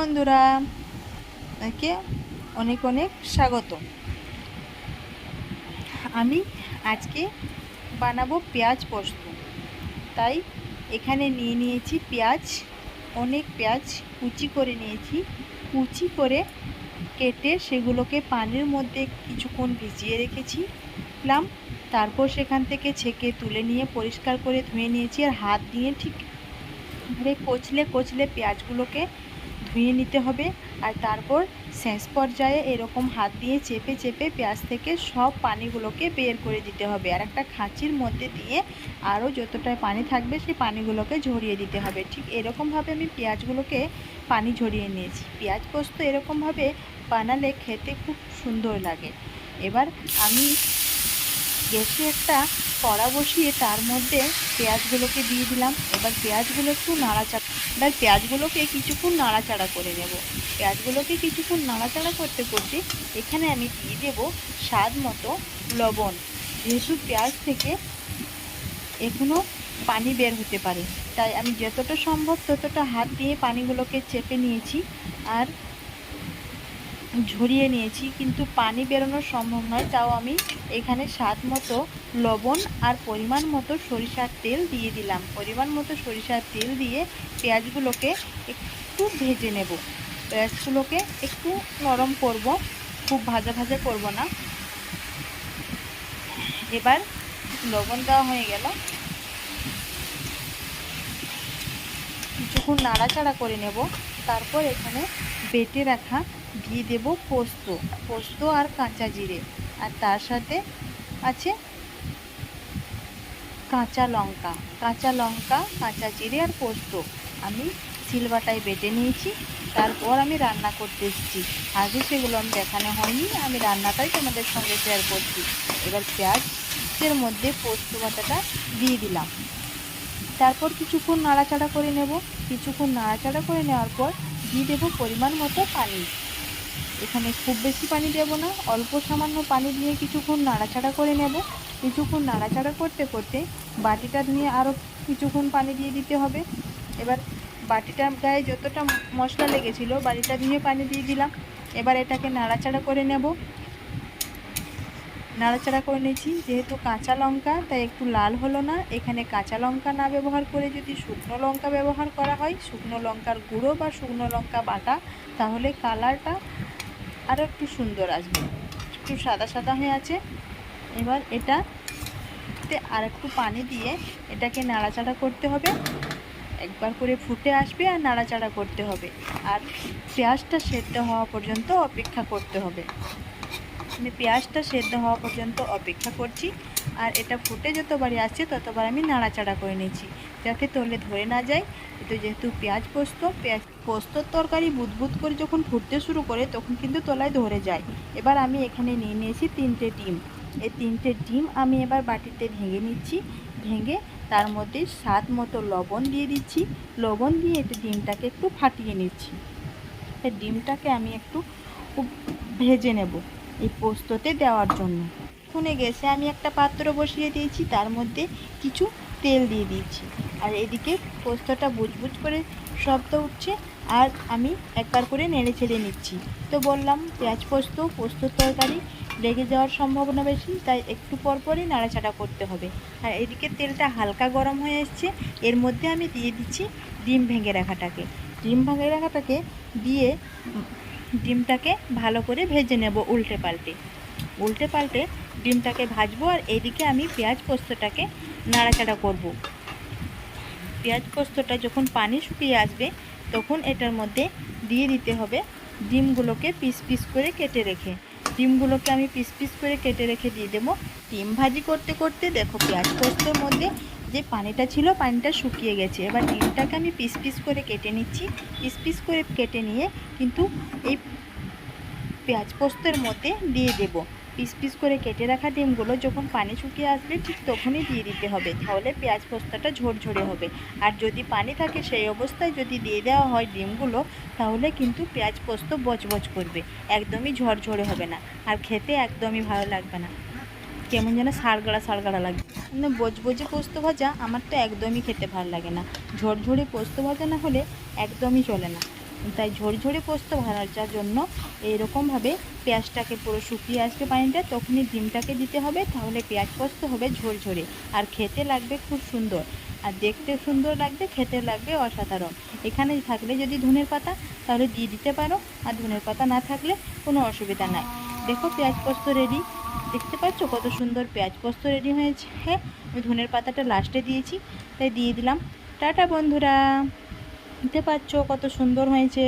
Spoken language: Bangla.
বন্ধুরা একে অনেক অনেক স্বাগত আমি আজকে বানাবো পেঁয়াজ পোস্ত। তাই এখানে নিয়ে নিয়েছি পেঁয়াজ, অনেক পেঁয়াজ কুচি করে নিয়েছি। কুচি করে কেটে সেগুলোকে পানির মধ্যে কিছুক্ষণ ভিজিয়ে রেখেছি। লাম তারপর সেখান থেকে ছেঁকে তুলে নিয়ে পরিষ্কার করে ধুয়ে নিয়েছি আর হাত দিয়ে ঠিক ধরে কচলে কচলে পেঁয়াজগুলোকে ধুয়ে নিতে হবে আর তারপর শেষ পর্যায়ে এরকম হাত দিয়ে চেপে চেপে পেঁয়াজ থেকে সব পানিগুলোকে বের করে দিতে হবে। আর একটা খাঁচির মধ্যে দিয়ে আরও যতটা পানি থাকবে সেই পানিগুলোকে ঝরিয়ে দিতে হবে। ঠিক এরকমভাবে আমি পেঁয়াজগুলোকে পানি ঝরিয়ে নিয়েছি। পেঁয়াজ পোস্ত এরকমভাবে বানালে খেতে খুব সুন্দর লাগে। এবার আমি গ্যাসে একটা কড়া বসিয়ে তার মধ্যে পেঁয়াজগুলোকে দিয়ে দিলাম। এবার পেঁয়াজগুলো একটু নাড়াচাড়া এবার পেঁয়াজগুলোকে কিছুক্ষণ নাড়াচাড়া করে নেব। পেঁয়াজগুলোকে কিছুক্ষণ নাড়াচাড়া করতে করতে এখানে আমি দিয়ে দেব স্বাদ মতো লবণ। যেহেতু পেঁয়াজ থেকে এখনও পানি বের হতে পারে, তাই আমি যতটা সম্ভব ততটা হাত দিয়ে পানিগুলোকে চেপে নিয়েছি। আর ঝরিয়ে নিয়েছি, কিন্তু পানি বেরোনো সম্ভব নয়। তাও আমি এখানে স্বাদ মতো লবণ আর পরিমাণ মতো সরিষার তেল দিয়ে দিলাম। পরিমাণ মতো সরিষার তেল দিয়ে পেঁয়াজগুলোকে একটু ভেজে নেব। পেঁয়াজগুলোকে একটু নরম করব, খুব ভাজা ভাজা করব না। এবার লবণ দেওয়া হয়ে গেল। কিছুক্ষণ নাড়াচাড়া করে নেব। তারপর এখানে বেটে রাখা দিয়ে দেব পোস্ত পোস্ত আর কাঁচা জিরে। আর তার সাথে আছে কাঁচা লঙ্কা কাঁচা লঙ্কা, কাঁচা জিরে আর পোস্ত। আমি সিলবাটায় বেটে নিয়েছি। তারপর আমি রান্না করতে এসেছি। আগে সেগুলো আমি দেখানো হয়নি, আমি রান্নাটাই তোমাদের সঙ্গে শেয়ার করছি। এবার পেঁয়াজের মধ্যে পোস্ত বাটাটা দিয়ে দিলাম। তারপর কিছুক্ষণ নাড়াচাড়া করে নেব। কিছুক্ষণ নাড়াচাড়া করে নেওয়ার পর দিয়ে দেবো পরিমাণ মতো পানি। এখানে খুব বেশি পানি দেব না, অল্প সামান্য পানি দিয়ে কিছুক্ষণ নাড়াচাড়া করে নেব। কিছুক্ষণ নাড়াচাড়া করতে করতে বাটিটা নিয়ে আরও কিছুক্ষণ পানি দিয়ে দিতে হবে। এবার বাটিটার গায়ে যতটা মশলা লেগেছিলো বাটিটা দিয়ে পানি দিয়ে দিলাম। এবার এটাকে নাড়াচাড়া করে নেব। নাড়াচাড়া করে নিয়েছি, যেহেতু কাঁচা লঙ্কা, তাই একটু লাল হলো না। এখানে কাঁচা লঙ্কা না ব্যবহার করে যদি শুকনো লঙ্কা ব্যবহার করা হয়, শুকনো লঙ্কার গুঁড়ো বা শুকনো লঙ্কা বাটা, তাহলে কালারটা আরও একটু সুন্দর আসবে। একটু সাদা সাদা হয়ে আছে। এবার এটা আর একটু পানি দিয়ে এটাকে নাড়াচাড়া করতে হবে। একবার করে ফুটে আসবে আর নাড়াচাড়া করতে হবে। আর পেঁয়াজটা সেদ্ধ হওয়া পর্যন্ত অপেক্ষা করতে হবে। আমি পেঁয়াজটা সেদ্ধ হওয়া পর্যন্ত অপেক্ষা করছি। আর এটা ফুটে যতবারই আসছে ততবার আমি নাড়াচাড়া করে নিয়েছি যাতে তলে ধরে না যায়। তো যেহেতু পেঁয়াজ পোস্ত, পেঁয়াজ পোস্তর তরকারি বুদবুদ করে যখন ফুটতে শুরু করে তখন কিন্তু তলায় ধরে যায়। এবার আমি এখানে নিয়ে নিয়েছি তিনটে ডিম। এই তিনটে ডিম আমি এবার বাটিতে ভেঙে নিচ্ছি। ভেঙে তার মধ্যে স্বাদ মতো লবণ দিয়ে দিচ্ছি। লবণ দিয়ে এটা ডিমটাকে একটু ফাটিয়ে নিচ্ছি। ডিমটাকে আমি একটু ভেজে নেব। এই পোস্ততে দেওয়ার জন্য। শুনে গেছে, আমি একটা পাত্র বসিয়ে দিয়েছি, তার মধ্যে কিছু তেল দিয়ে দিয়েছি আর এদিকে পোস্তটা বুজবুজ করে শব্দ উঠছে, আর আমি একবার করে নেড়ে ছেড়ে নিচ্ছি। তো বললাম, পেঁয়াজ পোস্ত, পোস্তর তরকারি লেগে যাওয়ার সম্ভাবনা বেশি, তাই একটু পর পরই নাড়াচাড়া করতে হবে। আর এদিকে তেলটা হালকা গরম হয়ে এসছে, এর মধ্যে আমি দিয়ে দিচ্ছি ডিম ভেঙে রাখাটাকে। ডিম ভেঙে রাখাটাকে দিয়ে ডিমটাকে ভালো করে ভেজে নেব উল্টে পাল্টে। উল্টে পাল্টে ডিমটাকে ভাজবো আর এদিকে আমি পেঁয়াজ পোস্তটাকে নাড়াচাড়া করব। পেঁয়াজ পোস্তটা যখন পানি শুকিয়ে আসবে, তখন এটার মধ্যে দিয়ে দিতে হবে ডিমগুলোকে পিস পিস করে কেটে রেখে। ডিমগুলোকে আমি পিস পিস করে কেটে রেখে দিয়ে দেবো। ডিম ভাজি করতে করতে দেখো পেঁয়াজ পোস্তর মধ্যে যে পানিটা ছিল, পানিটা শুকিয়ে গেছে। এবার ডিমটাকে আমি পিস পিস করে কেটে নিচ্ছি। পিস পিস করে কেটে নিয়ে কিন্তু এই পেঁয়াজ পোস্তের মধ্যে দিয়ে দেব। পিস পিস করে কেটে রাখা ডিমগুলো যখন পানি শুকিয়ে আসবে, ঠিক তখনই দিয়ে দিতে হবে। তাহলে পেঁয়াজ পোস্তাটা ঝরঝরে হবে। আর যদি পানি থাকে সেই অবস্থায় যদি দিয়ে দেওয়া হয় ডিমগুলো, তাহলে কিন্তু পেঁয়াজ পোস্ত বচবচ করবে। একদমই ঝরঝরে হবে না। আর খেতে একদমই ভালো লাগবে না। কেমন যেন সারগাড়া সারগাড়া লাগবে মানে বজবজে পোস্ত ভাজা আমার তো একদমই খেতে ভালো লাগে না। ঝরঝরে পোস্ত ভাজা না হলে একদমই চলে না। তাই ঝরঝরে পোস্ত ভাজার জন্য এইরকমভাবে পেঁয়াজটাকে পুরো শুকিয়ে আসবে পানিটা তখনই ডিমটাকে দিতে হবে, তাহলে পেঁয়াজ পোস্ত হবে ঝরঝরে। আর খেতে লাগবে খুব সুন্দর। আর দেখতে সুন্দর লাগবে, খেতে লাগবে অসাধারণ। এখানে থাকলে যদি ধনের পাতা, তাহলে দিয়ে দিতে পারো। আর ধনের পাতা না থাকলে কোনো অসুবিধা নাই। দেখো পেঁয়াজ পোস্ত রেডি দেখতে পাচ্ছ কত সুন্দর পেঁয়াজ পোস্ত রেডি হয়েছে। হ্যাঁ আমি ধনের পাতাটা লাস্টে দিয়েছি, তাই দিয়ে দিলাম। টাটা বন্ধুরা। দেখতে পাচ্ছ কত সুন্দর হয়েছে।